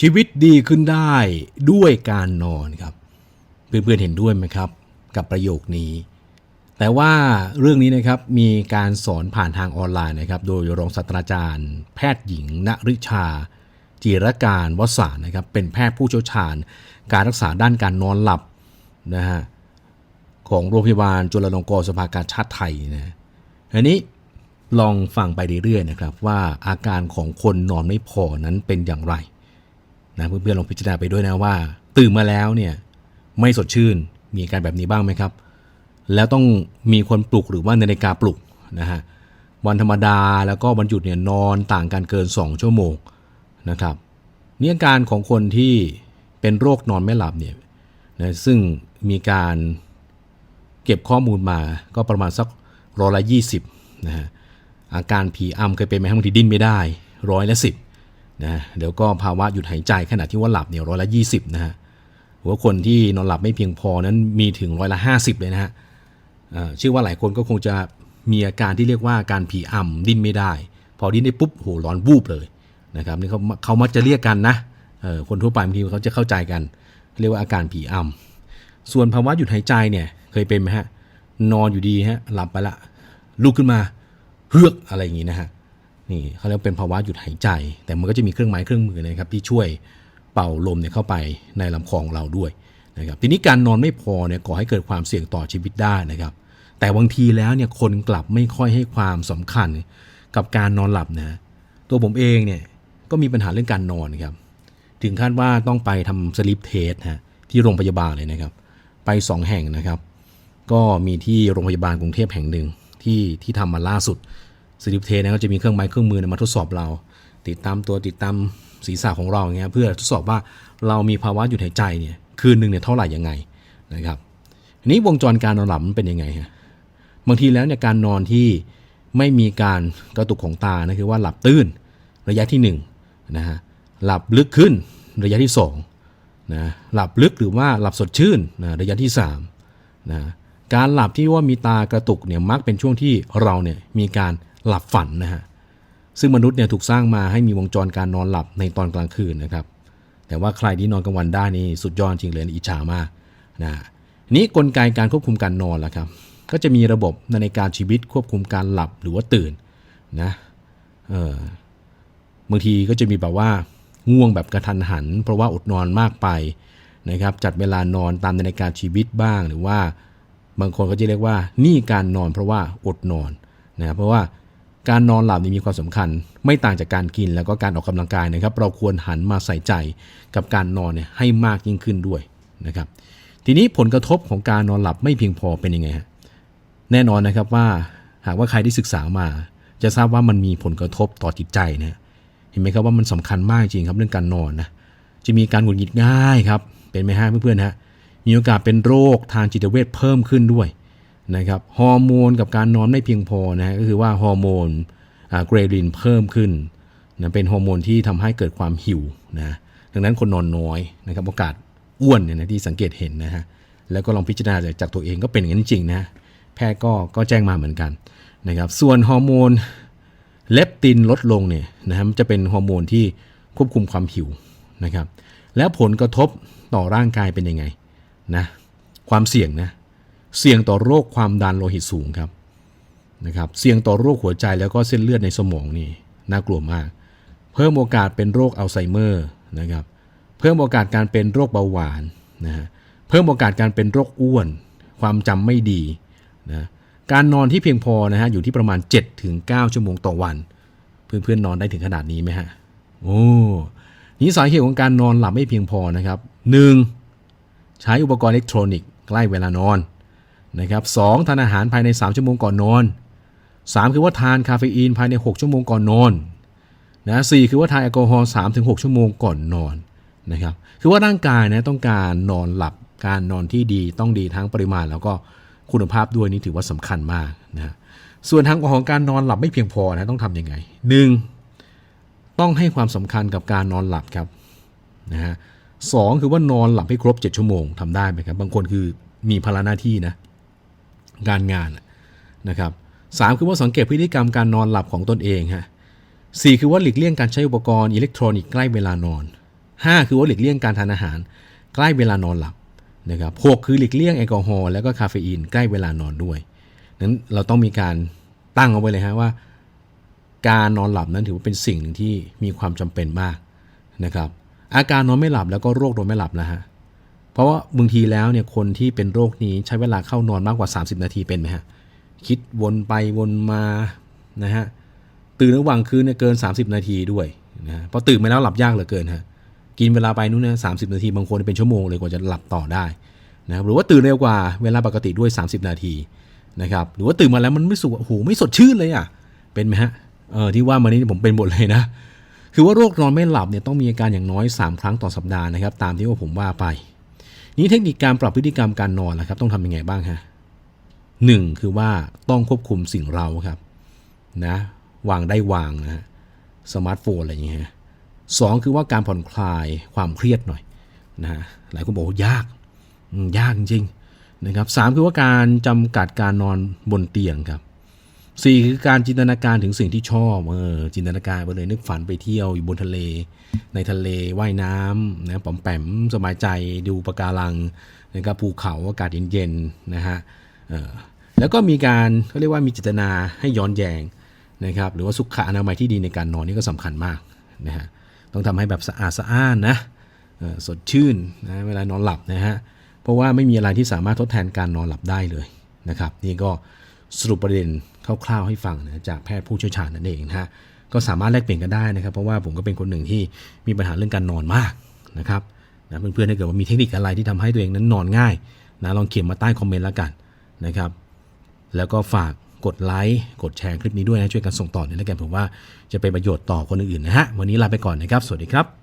ชีวิตดีขึ้นได้ด้วยการนอนครับ เพื่อนๆเห็นด้วยไหมครับ กับประโยคนี้ แต่ว่าเรื่องนี้นะครับมีการสอนผ่านทางออนไลน์นะครับ โดยรองศาสตราจารย์ แพทย์หญิงณริชาจิรการวสานนะครับ เป็นแพทย์ผู้เชี่ยวชาญ การรักษาด้านการนอนหลับนะฮะของโรงพยาบาลจุฬาลงกรณ์สภากาชาติไทยนะอันนี้ลองฟังไปเรื่อยๆนะครับว่าอาการของคนนอนไม่พอนั้นเป็นอย่างไร นะเพื่อนๆลองพิจารณาไปด้วยนะว่า ตื่นมาแล้วเนี่ยไม่สดชื่นมีอาการแบบนี้บ้างไหมครับ แล้วต้องมีคนปลุกหรือว่านาฬิกาปลุกนะฮะวันธรรมดาแล้วก็วันหยุดเนี่ยนอนต่างกันเกิน 2 ชั่วโมงนะครับนี่อาการของคนที่เป็นโรคนอนไม่หลับเนี่ยนะซึ่งมีการเก็บข้อมูลมาก็ประมาณสักร้อยละยี่สิบนะฮะอาการผีอำเคยเป็นไหมครับบางทีดิ้นไม่ได้ร้อยละสิบ นะเดี๋ยวก็ภาวะหยุดหายใจขณะที่ว่าหลับเนี่ยร้อยละยี่สิบนะฮะหรือว่าคนที่นอนหลับไม่เพียงพอนั้นมีถึงร้อยละห้าสิบเลยนะฮะเชื่อว่าหลายคนก็คงจะมีอาการที่เรียกว่าการผีอ่ำดิ้นไม่ได้ พอดิ้นได้ปุ๊บโหร้อนวูบเลยนะครับนี่เขาเขามักจะเรียกกันนะคนทั่วไปบางทีเขาจะเข้าใจกัน เรียกว่าอาการผีอ่ำส่วนภาวะหยุดหายใจเนี่ยเคยเป็นไหมฮะนอนอยู่ดีฮะหลับไปละลุกขึ้นมาเฮือกอะไรอย่างงี้นะฮะ นี่เขาเรียกว่าเป็นภาวะหยุดหายใจ แต่มันก็จะมีเครื่องไม้เครื่องมือนะครับที่ช่วยเป่าลมเนี่ยเข้าไปในลำคอของเราด้วยนะครับทีนี้การนอนไม่พอเนี่ยก่อให้เกิดความเสี่ยงต่อชีวิตได้นะครับ แต่บางทีแล้วเนี่ยคนกลับไม่ค่อยให้ความสำคัญกับการนอนหลับนะตัวผมเองเนี่ยก็มีปัญหาเรื่องการนอนครับถึงขั้นว่าต้องไปทำสลิปเทสฮะที่โรงพยาบาลเลยนะครับ ไป 2 แห่งนะครับ ก็มีที่โรงพยาบาลกรุงเทพแห่งหนึ่งที่ที่ทำมาล่าสุด สลิปเทสนะก็จะมีเครื่องไม้เครื่องมือมาทดสอบเรา ติดตามตัวติดตามศีรษะของเราอย่างเงี้ยเพื่อทดสอบว่าเรามีภาวะหยุดหายใจเนี่ยคืนหนึ่งเนี่ยเท่าไหร่ยังไงนะครับทีนี้วงจรการนอนหลับมันเป็นยังไงฮะบางทีแล้วเนี่ยการนอนที่ไม่มีการกระตุกของตานะคือว่าหลับตื้นระยะที่1นงนะฮะหลับลึกขึ้นระยะที่2นะหลับลึกหรือว่าหลับสดชื่นนะระยะที่3นะการหลับที่ว่ามีตากระตุกเนี่ยมักเป็นช่วงที่เราเนี่ยมีการ หลับฝันนะฮะซึ่งมนุษย์เนี่ยถูกสร้างมาให้มีวงจรการนอนหลับในตอนกลางคืนนะครับ แต่ว่าใครที่นอนกลางวันได้นี่สุดยอดจริงเลยอิจฉามากนะนี้กลไกการควบคุมการนอนล่ะครับ ก็จะมีระบบนาฬิกาชีวิตควบคุมการหลับหรือว่าตื่นนะเออบางทีก็จะมีแบบว่าง่วงแบบกระทันหัน เพราะว่าอดนอนมากไปนะครับ จัดเวลานอนตามนาฬิกาชีวิตบ้าง หรือว่าบางคนก็จะเรียกว่านี่การนอนเพราะว่าอดนอนนะเพราะว่า การนอนหลับนี่มีความสำคัญ ไม่ต่างจากการกินแล้วก็การออกกำลังกายนะครับ เราควรหันมาใส่ใจกับการนอนเนี่ยให้มากยิ่งขึ้นด้วยนะครับ ทีนี้ผลกระทบของการนอนหลับไม่เพียงพอเป็นยังไงฮะแน่นอนนะครับว่าหากว่าใครที่ศึกษามา จะทราบว่ามันมีผลกระทบต่อจิตใจนะฮะเห็นไหมครับว่ามันสำคัญมากจริงครับเรื่องการนอนนะจะมีการหงุดหงิดง่ายครับเป็นไหมฮะเพื่อนๆฮะมีโอกาสเป็นโรคทางจิตเวชเพิ่มขึ้นด้วย นะครับฮอร์โมนกับการนอนไม่เพียงพอนะฮะก็คือว่าฮอร์โมนเกรลินเพิ่มขึ้นนะเป็นฮอร์โมนที่ทำให้เกิดความหิวนะดังนั้นคนนอนน้อยนะครับโอกาสอ้วนเนี่ยนะที่สังเกตเห็นนะฮะแล้วก็ลองพิจารณาจากตัวเองก็เป็นอย่างนั้นจริงนะแพทย์ก็ก็แจ้งมาเหมือนกันนะครับส่วนฮอร์โมนเลปตินลดลงเนี่ยนะครับจะเป็นฮอร์โมนที่ควบคุมความหิวนะครับแล้วผลกระทบต่อร่างกายเป็นยังไงนะความเสี่ยงนะ เสี่ยงต่อโรคความดันโลหิตสูงครับนะครับ เสี่ยงต่อโรคหัวใจแล้วก็เส้นเลือดในสมองนี่น่ากลัวมาก เพิ่มโอกาสเป็นโรคอัลไซเมอร์นะครับ เพิ่มโอกาสการเป็นโรคเบาหวานนะฮะเพิ่มโอกาสการเป็นโรคอ้วน ความจำไม่ดีนะการนอนที่เพียงพอนะฮะอยู่ที่ประมาณ 7-9 ชั่วโมงต่อวัน เพื่อนๆนอนได้ถึงขนาดนี้ไหมฮะโอ้นี่สาเหตุของการนอนหลับไม่เพียงพอนะครับ 1. ใช้อุปกรณ์อิเล็กทรอนิกส์ใกล้เวลานอน นะครับสทานอาหารภายใน 3 ชั่วโมงก่อนนอน 3 คือว่าทานคาเฟอีนภายใน 6 ชั่วโมงก่อนนอนนะสคือว่าทานแอลกอฮอล์3-6ชั่วโมงก่อนนอนนะครับคือว่าร่างกายนะต้องการนอนหลับการนอนที่ดีต้องดีทั้งปริมาณ แล้วก็คุณภาพด้วยนี่ถือว่าสำคัญมากนะส่วนทางของการนอนหลับไม่เพียงพอนะต้องทำยังไง 1. ต้องให้ความสำคัญกับการนอนหลับครับนะฮะสองคือว่านอนหลับให้ครบ 7 ชั่วโมงทำได้ไหมครับบางคนคือมีภาระหน้าที่นะ การงานนะครับสามคือว่าสังเกตพฤติกรรมการนอนหลับของตนเองฮะสี่คือว่าหลีกเลี่ยงการใช้อุปกรณ์อิเล็กทรอนิกส์ใกล้เวลานอน 5 คือว่าหลีกเลี่ยงการทานอาหาร ใกล้เวลานอนหลับนะครับหกคือหลีกเลี่ยงแอลกอฮอล์แล้วก็คาเฟอีนใกล้เวลานอนด้วยนั้นเราต้องมีการตั้งเอาไว้เลยฮะว่า การนอนหลับนั้นถือว่าเป็นสิ่งหนึ่งที่มีความจำเป็นมากนะครับอาการนอนไม่หลับแล้วก็โรคนอนไม่หลับนะฮะ เพราะว่าบางทีแล้วเนี่ยคนที่เป็นโรคนี้ใช้เวลาเข้านอนมากกว่า 30 นาทีเป็นไหมฮะ คิดวนไปวนมานะฮะ ตื่นระหว่างคืนเนี่ยเกิน 30 นาทีด้วยนะฮะพอตื่นมาแล้วหลับยากเหลือเกินฮะ กินเวลาไปนู้นเนี่ยสานาทีบางคนเป็นชั่วโมงเลยกว่าจะหลับต่อได้นะครับหรือว่าตื่นเร็วกว่าเวลาปกติด้วย 30 นาทีนะครับ หรือว่าตื่นมาแล้วมันไม่สุขโอ้โหไม่สดชื่นเลยอะ เป็นไหมฮะ เออที่ว่ามานี้ผมเป็นหมดเลยนะคือว่าโรคนอนไม่หลับเนี่ยต้องมีอาการอย่างน้อย 3 ครั้งต่อสัปดาห์นะครับ ตามที่ว่าผมว่าไป นี้เทคนิคการปรับพฤติกรรมการนอนล่ะครับ ต้องทำยังไงบ้างฮะหนึ่งคือว่าต้องควบคุมสิ่งเราครับนะวางได้วางนะฮะสมาร์ทโฟนอะไรอย่างเงี้ยฮะสองคือว่าการผ่อนคลายความเครียดหน่อยนะฮะหลายคนบอกยากยากจริงนะครับสามคือว่าการจำกัดการนอนบนเตียงครับ สี่คือการจินตนาการถึงสิ่งที่ชอบเออจินตนาการไปเลยนึกฝันไปเที่ยวอยู่บนทะเล ในทะเลว่ายน้ำนะป๋อมแปมสบายใจดูปะการังนะครับภูเขาอากาศเย็นๆนะฮะออแล้วก็มีการเขาเรียกว่ามีจิตนาให้ย้อนแยงนะครับหรือว่าสุขอนามัยที่ดีในการนอนนี่ก็สำคัญมากนะฮะต้องทำให้แบบสะอาดสะอ้านนะออสดชื่นนะเวลานอนหลับนะฮะเพราะว่าไม่มีอะไรที่สามารถทดแทนการนอนหลับได้เลยนะครับนี่ก็ สรุปประเด็นคร่าวๆให้ฟังนะจากแพทย์ผู้เชี่ยวชาญนั่นเองนะฮะก็สามารถแลกเปลี่ยนกันได้นะครับ เพราะว่าผมก็เป็นคนหนึ่งที่มีปัญหาเรื่องการนอนมากนะครับนะเพื่อนๆถ้าเกิดว่ามีเทคนิคอะไรที่ทำให้ตัวเองนั้นนอนง่ายนะลองเขียนมาใต้คอมเมนต์แล้วกันนะครับ แล้วก็ฝากกดไลค์กดแชร์คลิปนี้ด้วยนะช่วยกันส่งต่อเนี่ยแล้วกันผมว่าจะเป็นประโยชน์ต่อคนอื่นๆนะฮะวันนี้ลาไปก่อนนะครับ สวัสดีครับ